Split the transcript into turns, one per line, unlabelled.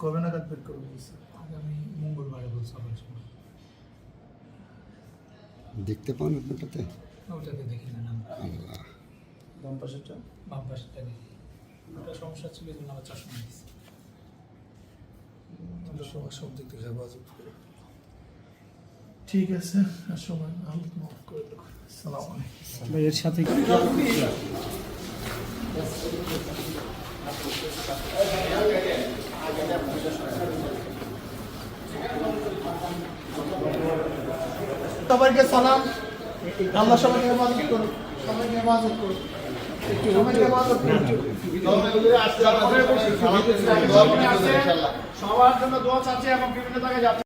কবে নাগাদ বের করব
আগামী মঙ্গলবারে বলছে সকাল সময়
দেখতে পান আপনারটাতে?
ওটাতে দেখি না
আল্লাহ।
বাম পাশেরটা?
বাম পাশটা দেখি। ওটা সমস্যা ছিল এই জন্য আবার চশমা দিয়েছি
সবার সব দিক থেকে হেফাজত ঠিক আছে আর সময় আলোক মাফ করে দেবো সালাম আলাইকুম।
এর সাথে
সবাইকে সালাম। আল্লাহ সবাইকে হেফাজত করুন সবাইকে হেফাজত করুন সবার জন্য দোয়া চাচ্ছি এবং বিভিন্ন জায়গায়